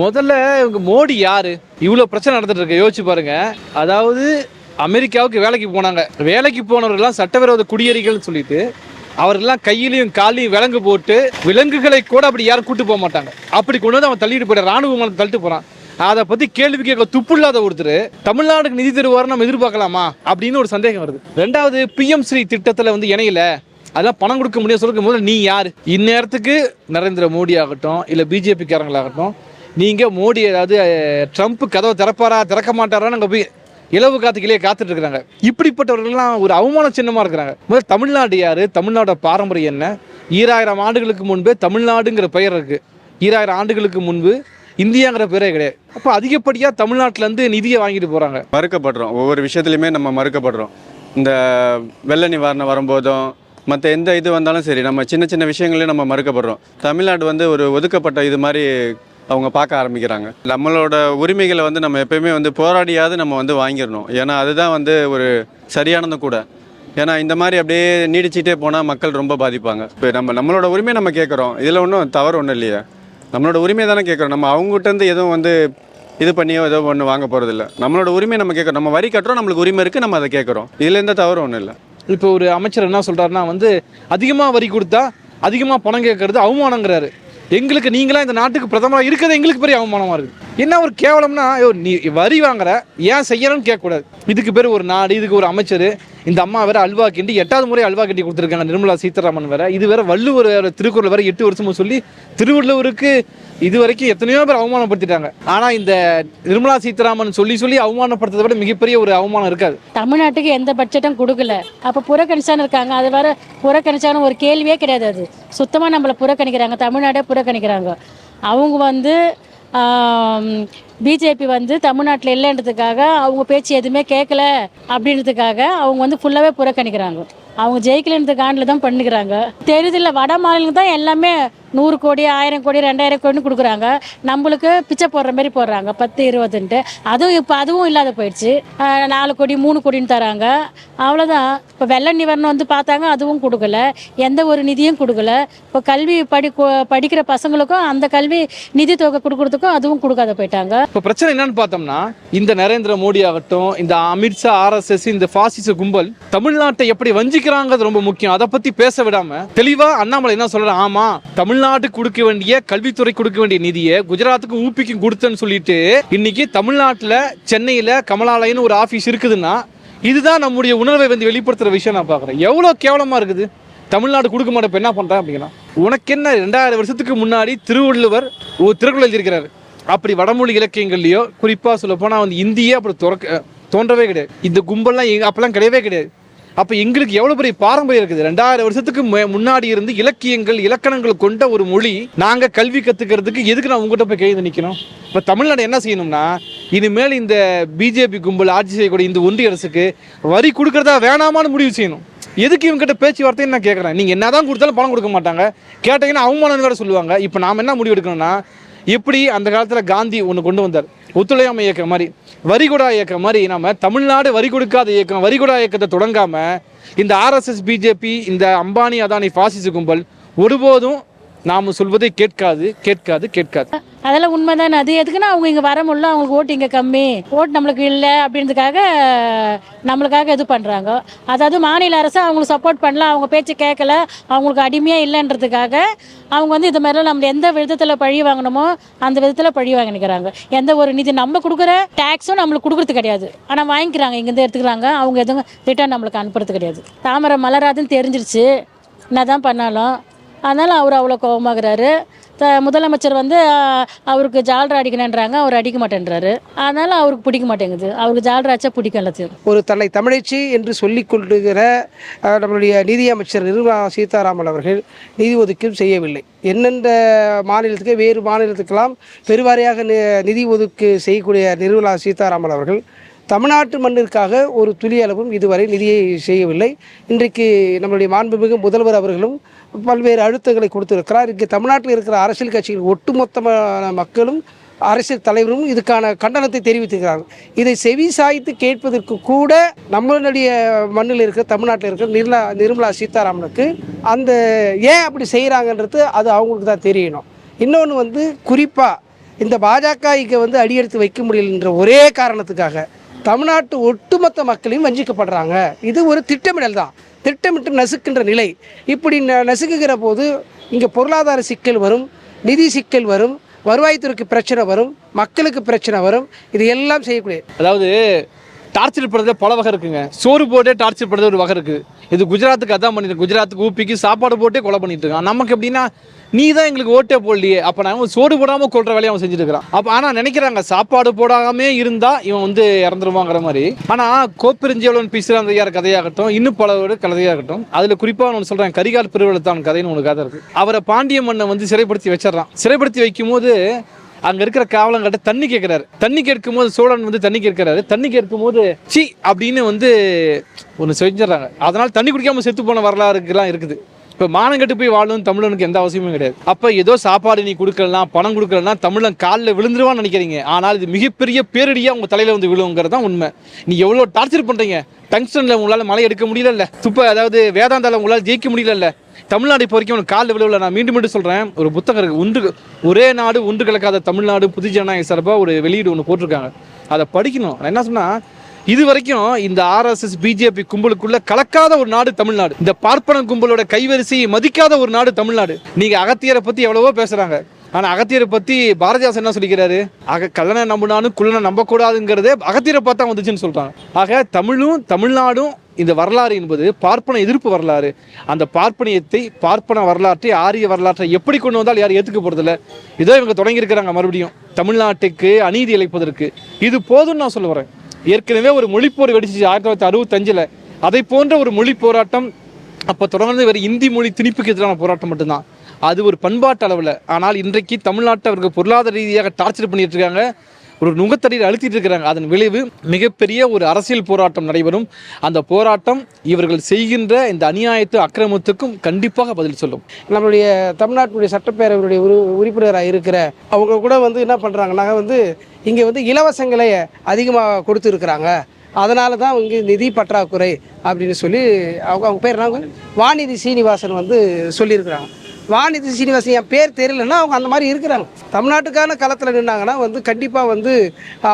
முதல்ல இவங்க மோடி யாரு? இவ்வளோ பிரச்சனை நடந்துட்டு இருக்கு. யோசிச்சு பாருங்க. அதாவது அமெரிக்காவுக்கு வேலைக்கு போனாங்க. வேலைக்கு போனவர்கள்லாம் சட்டவிரோத குடியேறிகள்னு சொல்லிட்டு அவர்கள்லாம் கையிலையும் காலையும் விலங்கு போட்டு விலங்குகளை கூட அப்படி யாரும் கூட்டு போக மாட்டாங்க. அப்படி கொண்டு வந்து அவன் தள்ளிட்டு போயிட ராணுவ தள்ளிட்டு போறான். அதை பத்தி கேள்வி கேட்க துப்பு இல்லாத ஒருத்தர் தமிழ்நாடுக்கு நிதி தருவார் நம்ம எதிர்பார்க்கலாமா? அப்படின்னு ஒரு சந்தேகம் வருது. ரெண்டாவது பிஎம் ஸ்ரீ திட்டத்துல வந்து இணையில. அதெல்லாம் பணம் கொடுக்க முடியும் சொல்லும் முதல்ல நீ யார்? இந்நேரத்துக்கு நரேந்திர மோடி ஆகட்டும் இல்லை பிஜேபிக்காரங்களாகட்டும் நீங்கள் மோடி அதாவது ட்ரம்ப் கதவை திறப்பாரா திறக்க மாட்டாரான்னு அங்கே போய் இலவு காத்துக்கிலேயே காத்துட்டு இருக்கிறாங்க. இப்படிப்பட்டவர்கள்லாம் ஒரு அவமான சின்னமாக இருக்கிறாங்க. முதல்ல தமிழ்நாடு யார்? தமிழ்நாடோட பாரம்பரியம் என்ன? ஈராயிரம் ஆண்டுகளுக்கு முன்பே தமிழ்நாடுங்கிற பெயர் இருக்குது ஈராயிரம் ஆண்டுகளுக்கு முன்பு இந்தியாங்கிற பேரே கிடையாது. அப்போ அதிகப்படியாக தமிழ்நாட்டிலேருந்து நிதியை வாங்கிட்டு போகிறாங்க மறுக்கப்படுறோம். ஒவ்வொரு விஷயத்துலையுமே நம்ம மறுக்கப்படுறோம். இந்த வெள்ள நிவாரணம் வரும்போதும் மற்ற எந்த இது வந்தாலும் சரி நம்ம சின்ன சின்ன விஷயங்களையும் நம்ம மறுக்கப்படுறோம். தமிழ்நாடு வந்து ஒரு ஒதுக்கப்பட்ட இது மாதிரி அவங்க பார்க்க ஆரம்பிக்கிறாங்க. நம்மளோட உரிமைகளை வந்து நம்ம எப்பயுமே வந்து போராடியாவது நம்ம வந்து வாங்கிடணும். ஏன்னா அதுதான் வந்து ஒரு சரியானது கூட. ஏன்னா இந்த மாதிரி அப்படியே நீடிச்சிட்டே போனால் மக்கள் ரொம்ப பாதிப்பாங்க. இப்போ நம்ம நம்மளோட உரிமையை நம்ம கேட்குறோம். இதில் ஒன்றும் தவறு ஒன்றும் இல்லையா. நம்மளோட உரிமையை தானே கேட்குறோம். நம்ம அவங்ககிட்டருந்து எதுவும் வந்து இது பண்ணியோ ஏதோ ஒன்று வாங்க போகிறதில்ல நம்மளோட உரிமையை நம்ம கேட்குறோம். நம்ம வரி கட்டுறோம் நம்மளுக்கு உரிமை இருக்குது நம்ம அதை கேட்குறோம். இதில் எந்த தவறு ஒன்றும் இல்லை. இப்போ ஒரு அமைச்சர் என்ன சொல்கிறாருன்னா வந்து அதிகமாக வரி கொடுத்தா அதிகமாக பணம் கேட்கறது அவமானங்கிறாரு. எங்களுக்கு நீங்களாம் இந்த நாட்டுக்கு பிரதமராக இருக்கிறது எங்களுக்கு பெரிய அவமானமாக இருக்குது. என்ன ஒரு கேவலம்னா ஐயோ நீ வரி வாங்குற ஏன் செய்யணும்னு கேட்கக்கூடாது. இதுக்கு பேர் ஒரு நாடு இதுக்கு ஒரு அமைச்சர். இந்த அம்மா வேற அல்வா கிண்டி எட்டாவது முறை அல்வா கட்டி கொடுத்துருக்காங்க நிர்மலா சீதாராமன் வேற. இது வேற வள்ளுவர் வேற திருக்குறள் வேற எட்டு வருஷமும் சொல்லி திருவள்ளுவருக்கு இது வரைக்கும் எத்தனையோ பேர் அவமானப்படுத்திட்டாங்க. ஆனா இந்த நிர்மலா சீதாராமன் சொல்லி சொல்லி அவமானப்படுத்துறத விட மிகப்பெரிய ஒரு அவமானம் இருக்காது. தமிழ்நாட்டுக்கு எந்த பட்ஜெட்டும் கொடுக்கல. அப்போ புறக்கணிச்சான்னு இருக்காங்க. அது வேற புறக்கணிச்சான்னு ஒரு கேள்வியே கிடையாது அது. சுத்தமாக நம்மளை புறக்கணிக்கிறாங்க. தமிழ்நாடே புறக்கணிக்கிறாங்க. அவங்க வந்து பிஜேபி வந்து தமிழ்நாட்டில் இல்லைன்றதுக்காக அவங்க பேச்சு எதுவுமே கேட்கல அப்படின்றதுக்காக அவங்க வந்து ஃபுல்லாகவே புறக்கணிக்கிறாங்க. அவங்க ஜெயிக்கலன்றது காண்டில் தான் பண்ணுகிறாங்க. தெரியுதில்ல வட மாநிலங்கள் தான் எல்லாமே நூறு கோடி ஆயிரம் கோடி ரெண்டாயிரம் கோடின்னு கொடுக்குறாங்க. நம்மளுக்கு பிச்சை போடுற மாதிரி போடுறாங்க. பத்து இருபதுன்ட்டு. அதுவும் இப்போ அதுவும் இல்லாத போயிடுச்சு. நாலு கோடி மூணு கோடின்னு தராங்க. அவ்வளோதான் இப்போ வெள்ள நிவாரணம் வந்து பார்த்தாங்க அதுவும் கொடுக்கல. எந்த ஒரு நிதியும் கொடுக்கல. இப்போ கல்வி படி படிக்கிற பசங்களுக்கும் அந்த கல்வி நிதி தொகை கொடுக்கறதுக்கும் அதுவும் கொடுக்காத போயிட்டாங்க. இப்போ பிரச்சனை என்னன்னு பார்த்தோம்னா இந்த நரேந்திர மோடி ஆகட்டும் இந்த அமித்ஷா ஆர்எஸ்எஸ் இந்த பாசிச கும்பல் தமிழ்நாட்டை எப்படி வஞ்சிக்கிறாங்கிறது ரொம்ப முக்கியம். அதை பற்றி பேச விடாமல் தெளிவாக அண்ணாமலை என்ன ஆமாம் தமிழ் தமிழ்நாட்டுக்கு கொடுக்க வேண்டிய கல்வித்துறை கொடுக்க வேண்டிய நிதியை குஜராத்துக்கும் ஊப்பிக்கும் கொடுத்தேன்னு சொல்லிட்டு இன்னைக்கு தமிழ்நாட்டில் சென்னையில் கமலாலயன்னு ஒரு ஆஃபீஸ் இருக்குதுன்னா இதுதான் நம்முடைய உணர்வை வந்து வெளிப்படுத்துகிற விஷயம் நான் பார்க்குறேன். எவ்வளோ கேவலமாக இருக்குது? தமிழ்நாடு கொடுக்க மாட்டேன் இப்போ என்ன பண்ணுறேன் அப்படின்னா உனக்கு என்ன ரெண்டாயிரம் வருஷத்துக்கு முன்னாடி திருவள்ளுவர் ஒரு திருக்குறள் எழுதியிருக்கிறாரு. அப்படி வடமொழி இலக்கியங்கள்லையோ குறிப்பாக சொல்ல போனால் வந்து இந்தியே அப்படி துறக்க தோன்றவே கிடையாது. இந்த கும்பல்லாம் எங்க அப்பெல்லாம் கிடையவே கிடையாது. அப்போ எங்களுக்கு எவ்வளோ பெரிய பாரம்பரியம் இருக்குது? ரெண்டாயிரம் வருஷத்துக்கு முன்னாடி இருந்து இலக்கியங்கள் இலக்கணங்கள் கொண்ட ஒரு மொழி நாங்கள் கல்வி கற்றுக்கிறதுக்கு எதுக்கு நான் உங்ககிட்ட போய் கைது நிற்கணும் இப்போ தமிழ்நாடு என்ன செய்யணும்னா இனிமேல் இந்த பிஜேபி கும்பல் ஆட்சி செய்யக்கூடிய இந்த ஒன்றிய அரசுக்கு வரி கொடுக்கறதா வேணாமான்னு முடிவு செய்யணும். எதுக்கு இவங்ககிட்ட பேச்சுவார்த்தைன்னு நான் கேட்குறேன் நீங்கள் என்னதான் கொடுத்தாலும் பணம் கொடுக்க மாட்டாங்க. கேட்டீங்கன்னா அவமானம் வேறு சொல்லுவாங்க. இப்போ நாம் என்ன முடிவு எடுக்கணும்னா எப்படி அந்த காலத்தில் காந்தி ஒன்று கொண்டு வந்தார்? ஒத்துழையாமை இயக்கம் மாதிரி வரிகுடா இயக்கம் மாதிரி நம்ம தமிழ்நாடு வரி கொடுக்காத இயக்கம் வரிகுடா இயக்கத்தை தொடங்காமல் இந்த ஆர்எஸ்எஸ் பிஜேபி இந்த அம்பானி அதானி பாசிசு கும்பல் ஒருபோதும் நாம் சொல்வதை கேட்காது கேட்காது கேட்காது. அதெல்லாம் உண்மைதானே? அது எதுக்குன்னா அவங்க இங்கே வர முடியல அவங்களுக்கு ஓட்டு இங்கே கம்மி. ஓட்டு நம்மளுக்கு இல்லை அப்படின்றதுக்காக நம்மளுக்காக இது பண்ணுறாங்க அதாவது மாநில அரசு அவங்களுக்கு சப்போர்ட் பண்ணல அவங்க பேச்சு கேட்கல அவங்களுக்கு அடிமையாக இல்லைன்றதுக்காக அவங்க வந்து இது மாதிரிலாம் நம்ம எந்த விதத்தில் பழி வாங்கணுமோ அந்த விதத்தில் பழி வாங்கிக்கிறாங்க எந்த ஒரு நிதி நம்ம கொடுக்குற டேக்ஸும் நம்மளுக்கு கொடுக்குறது கிடையாது. ஆனால் வாங்கிக்கிறாங்க இங்கேருந்து எடுத்துக்கிறாங்க அவங்க எதுவும் ரிட்டர்ன் நம்மளுக்கு அனுப்புறது கிடையாது. தாமரை மலராதுன்னு தெரிஞ்சிருச்சு. என்னதான் பண்ணாலும் அதனால் அவர் அவ்வளோ கோபமாகிறாரு த முதலமைச்சர் வந்து அவருக்கு ஜால்ரா அடிக்கணுன்றாங்க அவர் அடிக்க மாட்டேன்றாரு. அதனால் அவருக்கு பிடிக்க மாட்டேங்குது. அவருக்கு ஜால்ராச்சா அடிச்சா பிடிக்கும் எல்லாத்தையும். ஒரு தன்னை தமிழச்சி என்று சொல்லிக் கொள்ளுகிற நம்மளுடைய நிதியமைச்சர் நிர்மலா சீதாராமன் அவர்கள் நிதி ஒதுக்கீடு செய்யவில்லை. எந்தெந்த மாநிலத்துக்கு வேறு மாநிலத்துக்கெல்லாம் பெருவாரியாக நி- நிதி ஒதுக்கு செய்யக்கூடிய நிர்மலா சீதாராமன் அவர்கள் தமிழ்நாட்டு மண்ணிற்காக ஒரு துளி அளவும் இதுவரை நிதியை செய்யவில்லை. இன்றைக்கு நம்மளுடைய மாண்புமிகு முதல்வர் அவர்களும் பல்வேறு அழுத்தங்களை கொடுத்திருக்கிறார். இங்கே தமிழ்நாட்டில் இருக்கிற அரசியல் கட்சிகள் ஒட்டுமொத்தமான மக்களும் அரசியல் தலைவரும் இதுக்கான கண்டனத்தை தெரிவித்திருக்கிறார்கள் இதை செவி சாய்த்து கேட்பதற்கு கூட நம்மளுடைய மண்ணில் இருக்கிற தமிழ்நாட்டில் இருக்கிற நிர்மலா நிர்மலா சீதாராமனுக்கு அந்த ஏன் அப்படி செய்கிறாங்கன்றது அது அவங்களுக்கு தான் தெரியணும். இன்னொன்று வந்து குறிப்பாக இந்த பாஜக இங்கே வந்து அடியெடுத்து வைக்க முடியலன்ற ஒரே காரணத்துக்காக தமிழ்நாட்டு ஒட்டுமொத்த மக்களையும் வஞ்சிக்கப்படுறாங்க. இது ஒரு திட்டமிடல் தான். திட்டமிட்டு நசுக்கின்ற நிலை. இப்படி ந- நசுக்குகிற போது இங்கே பொருளாதார சிக்கல் வரும் நிதி சிக்கல் வரும் வருவாய்த்துறைக்கு பிரச்சனை வரும் மக்களுக்கு பிரச்சனை வரும். இது எல்லாம் செய்யக்கூடிய அதாவது டார்ச்சர் படுறதுல பல வகை இருக்குங்க. சோறு போட்டே டார்ச்சர் படுறது ஒரு வகை இருக்குது இது குஜராத்துக்கு அதான் பண்ணிட்டு குஜராத்துக்கு ஊப்பிக்கு சாப்பாடு போட்டே கொலை பண்ணிட்டு இருக்கான். நமக்கு எப்படின்னா நீ தான் எங்களுக்கு ஓட்டே போடலையே. அப்போ நாங்கள் சோறு போடாமல் கொள்ற வேலையை அவன் செஞ்சுட்டு இருக்கிறான். அப்போ ஆனால் நினைக்கிறாங்க சாப்பாடு போடாமே இருந்தால் இவன் வந்து இறந்துருவாங்கிற மாதிரி. ஆனால் கோப்பெருஞ்சியவளன் பிசிராந்தையார் கதையாகட்டும் இன்னும் பல ஒரு கதையாகட்டும் அதில் குறிப்பாக நான் சொல்கிறேன் கரிகால் பெருவெளுத்தான் கதைன்னு ஒன்று கதை இருக்குது அவரை பாண்டிய மண்ணை வந்து சிறைப்படுத்தி வச்சிடறான். சிறைப்படுத்தி வைக்கும்போது அங்க இருக்கிற காவலங்கிட்ட தண்ணி கேட்கிறாரு தண்ணி கேட்கும் போது சோழன் வந்து தண்ணி கேட்கிறாரு. தண்ணி கேட்கும் போது சி அப்படின்னு வந்து ஒன்று செஞ்சிடறாங்க. அதனால தண்ணி குடிக்காம செத்து போன வரலாறுக்கெல்லாம் இருக்குது. இப்போ மானங்கட்டு போய் வாழும் தமிழனுக்கு எந்த அவசியமும் கிடையாது. அப்போ ஏதோ சாப்பாடு நீ கொடுக்கலாம் பணம் கொடுக்கலன்னா தமிழன் காலில் விழுந்துருவான்னு நினைக்கிறீங்க. ஆனால் இது மிகப்பெரிய பேரடியாக உங்கள் தலையில் வந்து விழுங்கிறது தான் உண்மை. நீ எவ்வளோ டார்ச்சர் பண்ணுறீங்க டங்ஸ்டனில் உங்களால் மலை எடுக்க முடியல துப்ப அதாவது வேதாந்தால உங்களால் ஜெயிக்க முடியல தமிழ்நாடு இப்போ வரைக்கும் உனக்கு காலில் விழுவல நான் மீண்டும் மீண்டும் சொல்கிறேன் ஒரு புத்தகம் இருக்குது ஒன்று ஒரே நாடு ஒன்று கலக்காத தமிழ்நாடு புது ஜனநாயக சார்பாக ஒரு வெளியீடு ஒன்று போட்டிருக்காங்க. அதை படிக்கணும். நான் என்ன சொன்னால் இது வரைக்கும் இந்த ஆர்எஸ்எஸ் பிஜேபி கும்பலுக்குள்ள கலக்காத ஒரு நாடு தமிழ்நாடு. இந்த பார்ப்பன கும்பலோட கைவரிசையை மதிக்காத ஒரு நாடு தமிழ்நாடு. நீங்க அகத்தியரை பத்தி எவ்வளவோ பேசுறாங்க. ஆனா அகத்தியரை பத்தி பாரதிதாசன் என்ன சொல்லிக்கிறாரு? அக கல்லணை நம்பினாலும் குள்ளனை நம்பக்கூடாதுங்கிறதே அகத்தியரை பார்த்தா வந்துச்சுன்னு சொல்றாங்க. ஆக தமிழும் தமிழ்நாடும் இந்த வரலாறு என்பது பார்ப்பன எதிர்ப்பு வரலாறு. அந்த பார்ப்பனியத்தை பார்ப்பன வரலாற்றை ஆரிய வரலாற்றை எப்படி கொண்டு வந்தால் யாரும் ஏற்றுக்க போகிறதில்ல இதோ இவங்க தொடங்கியிருக்கிறாங்க மறுபடியும். தமிழ்நாட்டுக்கு அநீதி இழைப்பதற்கு. இது போதும்னு நான் சொல்ல வரேன். ஏற்கனவே ஒரு மொழிப்போர் வெடிச்சிச்சு ஆயிரத்தி தொள்ளாயிரத்தி அறுபத்தஞ்சில். அதை போன்ற ஒரு மொழி போராட்டம் அப்போ தொடர்ந்து வேறு இந்தி மொழி திணிப்புக்கு எதிரான போராட்டம் மட்டும்தான். அது ஒரு பண்பாட்டு அளவில். ஆனால் இன்றைக்கு தமிழ்நாட்டை அவர்கள் பொருளாதார ரீதியாக டார்ச்சர் பண்ணிட்டு இருக்காங்க. ஒரு நுகத்தடியில் அழுத்திட்டு இருக்கிறாங்க. அதன் விளைவு மிகப்பெரிய ஒரு அரசியல் போராட்டம் நடைபெறும். அந்த போராட்டம் இவர்கள் செய்கின்ற இந்த அநியாயத்து அக்கிரமத்துக்கும் கண்டிப்பாக பதில் சொல்லும். நம்மளுடைய தமிழ்நாட்டுடைய சட்டப்பேரவையுடைய உறு உறுப்பினராக இருக்கிற அவங்க கூட வந்து என்ன பண்ணுறாங்கன்னா வந்து இங்கே வந்து இலவசங்களை அதிகமாக கொடுத்துருக்குறாங்க. அதனால தான் இங்கே நிதி பற்றாக்குறை அப்படின்னு சொல்லி அவங்க அவங்க பேர் என்ன? சீனிவாசன் வந்து சொல்லியிருக்கிறாங்க. வானிதி சீனிவாசன் என் பேர் தெரியலன்னா அவங்க அந்த மாதிரி இருக்கிறாங்க. தமிழ்நாட்டுக்கான களத்தில் நின்னாங்கன்னா வந்து கண்டிப்பாக வந்து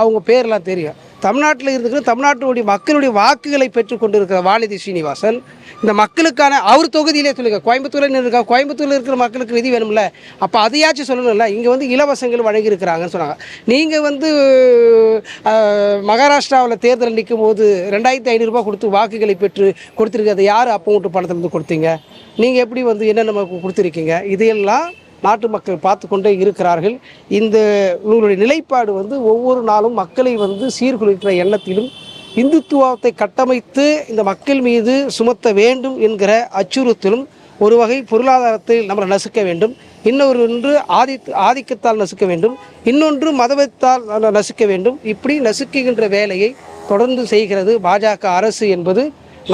அவங்க பேர்லாம் தெரியும். தமிழ்நாட்டில் இருக்கிற தமிழ்நாட்டுடைய மக்களுடைய வாக்குகளை பெற்றுக்கொண்டு இருக்கிற வானிதி சீனிவாசன் இந்த மக்களுக்கான அவர் தொகுதியிலே சொல்லுங்க கோயம்புத்தூரில் இருக்காங்க கோயம்புத்தூரில் இருக்கிற மக்களுக்கு நிதி வேணும்ல அப்போ அதையாச்சும் சொல்லணும்ல இங்கே வந்து இலவசங்கள் வழங்கியிருக்கிறாங்கன்னு சொன்னாங்க. நீங்கள் வந்து மகாராஷ்டிராவில் தேர்தல் நிற்கும் போது ரெண்டாயிரத்தி ஐநூறுரூபா கொடுத்து வாக்குகளை பெற்று கொடுத்துருக்கிறது யார்? அப்போ விட்டு பணத்தை வந்து கொடுத்தீங்க. நீங்கள் எப்படி வந்து என்னென்ன நமக்கு கொடுத்துருக்கீங்க? இதையெல்லாம் நாட்டு மக்கள் பார்த்து கொண்டே இருக்கிறார்கள். இந்த உங்களுடைய நிலைப்பாடு வந்து ஒவ்வொரு நாளும் மக்களை வந்து சீர்குலைக்கிற எண்ணத்திலும் இந்துத்துவத்தை கட்டமைத்து இந்த மக்கள் மீது சுமத்த வேண்டும் என்கிற அச்சுறுத்தலும் ஒரு வகை பொருளாதாரத்தை நம்மளை நசுக்க வேண்டும். இன்னொரு ஒன்று ஆதி ஆதிக்கத்தால் நசுக்க வேண்டும். இன்னொன்று மதவத்தால் நசுக்க வேண்டும். இப்படி நசுக்குகின்ற வேலையை தொடர்ந்து செய்கிறது பாஜக அரசு என்பது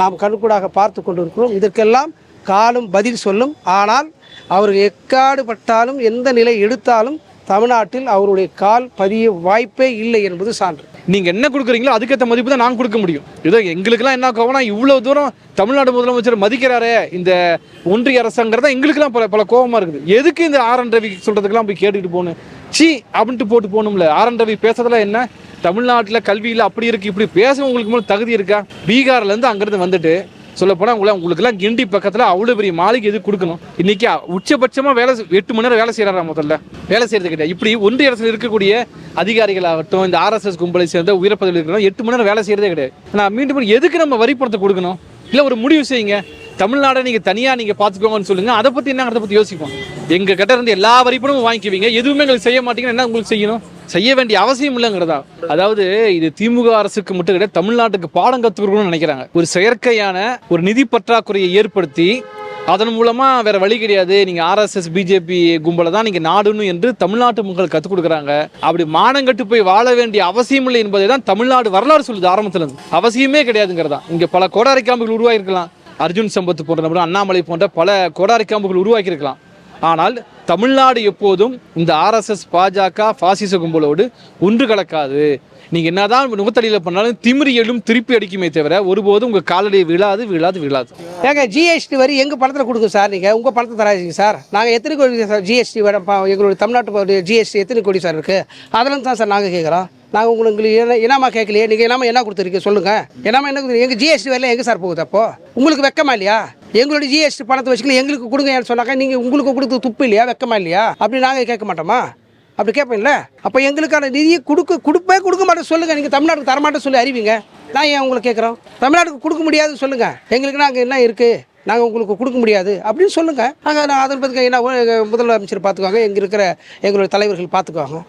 நாம் கண்கூடாக பார்த்து கொண்டிருக்கிறோம். இதற்கெல்லாம் காலும் பதில் சொல்லும். ஆனால் அவர்கள் எக்காடு பட்டாலும் எந்த நிலை எடுத்தாலும் தமிழ்நாட்டில் அவருடைய கால் பதிய வாய்ப்பே இல்லை என்பது சான்று. நீங்க என்ன கொடுக்குறீங்களோ அதுக்கேற்ற மதிப்பு தான் நாங்கள் கொடுக்க முடியும். இதோ எங்களுக்கெல்லாம் என்ன கோவம்னா இவ்வளவு தூரம் தமிழ்நாடு முதலமைச்சர் மதிக்கிறாரே இந்த ஒன்றிய அரசாங்கிறத எங்களுக்கெல்லாம் பல பல கோவமா இருக்குது. எதுக்கு இந்த ஆர் என் ரவி சொல்றதுக்கெல்லாம் போய் கேட்டுக்கிட்டு போகணும்? சி அப்படின்ட்டு போட்டு போகணும்ல. ஆர் என் ரவி பேசுறதுல என்ன? தமிழ்நாட்டில் கல்வியில் அப்படி இருக்கு இப்படி பேச உங்களுக்கு மேலே தகுதி இருக்கா? பீகார்லேருந்து இருந்து வந்துட்டு சொல்ல போனால் உங்களை உங்களுக்குலாம் கிண்டி பக்கத்தில் அவ்வளோ பெரிய மாளிகை எது கொடுக்கணும்? இன்னைக்கு உச்சபட்சமாக வேலை எட்டு மணி நேரம் வேலை செய்கிறாரா முதல்ல? வேலை செய்யறது கிடையாது இப்படி ஒன்றிய அரசில் இருக்கக்கூடிய அதிகாரிகளாகட்டும் இந்த ஆர்எஸ்எஸ் கும்பலை சேர்ந்த உயர் பதவியில் இருக்கிறவங்க எட்டு மணி நேரம் வேலை செய்கிறதே கிடையாது. நான் மீண்டும் மீண்டும் எதுக்கு நம்ம வரி பணத்தை கொடுக்கணும்? இல்லை ஒரு முடிவு செய்யுங்க. தமிழ்நாடை நீங்கள் தனியாக நீங்கள் பார்த்துக்கோங்கன்னு சொல்லுங்கள் அதை பற்றி என்ன அதை பற்றி யோசிப்போம். எங்கள் கிட்ட இருந்து எல்லா வரிப்பணமும் வாங்கிக்குவீங்க. எதுவுமே எங்களுக்கு செய்ய மாட்டீங்கன்னா என்ன உங்களுக்கு செய்யணும்? செய்ய வேண்டிய அவசியம் இல்லைங்கிறதா? அதாவது இது திமுக அரசுக்கு மட்டும் கிடையாது தமிழ்நாட்டுக்கு பாடம் கற்றுக்கணும்னு நினைக்கிறாங்க. ஒரு செயற்கையான ஒரு நிதி பற்றாக்குறையை ஏற்படுத்தி அதன் மூலமாக வேறு வழி கிடையாது. நீங்கள் ஆர்எஸ்எஸ் பிஜேபி கும்பலை தான் நீங்கள் நாடுன்னு என்று தமிழ்நாட்டு மக்கள் கற்றுக் கொடுக்குறாங்க. அப்படி மானங்கட்டு போய் வாழ வேண்டிய அவசியம் இல்லை என்பதை தான் தமிழ்நாடு வரலாறு சொல்லுது ஆரம்பத்துலேருந்து. அவசியமே கிடையாதுங்கிறதா. இங்கே பல கோடாரி காம்புகள் உருவாகிருக்கலாம் அர்ஜுன் சம்பத் போன்ற நபரும் அண்ணாமலை போன்ற பல கோடாரி காம்புகள் உருவாக்கியிருக்கலாம். ஆனால் தமிழ்நாடு எப்போதும் இந்த ஆர்எஸ்எஸ் பாஜக பாசிச கும்பலோடு ஒன்று கலக்காது. நீங்க என்னதான் முகத்தடியில் பண்ணாலும் திமிரி எழும் திருப்பி அடிக்குமே தவிர ஒருபோதும் உங்கள் காலடி விழாது விழாது விழாது. ஏங்க ஜிஎஸ்டி வரி எங்கள் பணத்தில் கொடுங்க சார் நீங்கள் உங்கள் பணத்தை தராதிங்க சார். நாங்கள் எத்தனை கோடி சார் ஜிஎஸ்டி எங்களுடைய தமிழ்நாட்டு ஜிஎஸ்டி எத்தனை கோடி சார் இருக்குது அதில் தான் சார் நாங்கள் கேட்குறோம் நாங்கள் உங்களுக்கு என்ன இனாமா கேட்கலையே? நீங்கள் இனாமா என்ன கொடுத்துருக்கீங்க சொல்லுங்கள் இனாமா என்ன கொடுத்துருக்கீங்க எங்கள் ஜிஎஸ்டி வரையில எங்கே சார் போகுது அப்போ? உங்களுக்கு வெக்கமா இல்லையா? எங்களுடைய ஜிஎஸ்டி பணத்தை வச்சுக்கல எங்களுக்கு கொடுங்க சொன்னாக்க நீங்கள் உங்களுக்கு கொடுத்து துப்பு இல்லையா? வெக்கமா இல்லையா? அப்படி நாங்கள் கேட்க மாட்டோமா? அப்படி கேட்பீங்கள அப்போ எங்களுக்கான நிதியை கொடுக்க கொடுப்பே கொடுக்க மாட்டேன் சொல்லுங்கள் நீங்கள் தமிழ்நாட்டுக்கு தரமாட்டேன் சொல்லி அறிவிங்க. நான் ஏன் உங்களை கேட்குறோம்? தமிழ்நாட்டுக்கு கொடுக்க முடியாதுன்னு சொல்லுங்கள் எங்களுக்கு நாங்கள் என்ன இருக்குது நாங்கள் உங்களுக்கு கொடுக்க முடியாது. அப்படின்னு சொல்லுங்கள் நாங்கள் நான் பற்றி என்ன முதலமைச்சர் பார்த்துக்குவாங்க. எங்கே இருக்கிற எங்களுடைய தலைவர்கள் பார்த்துக்குவாங்க.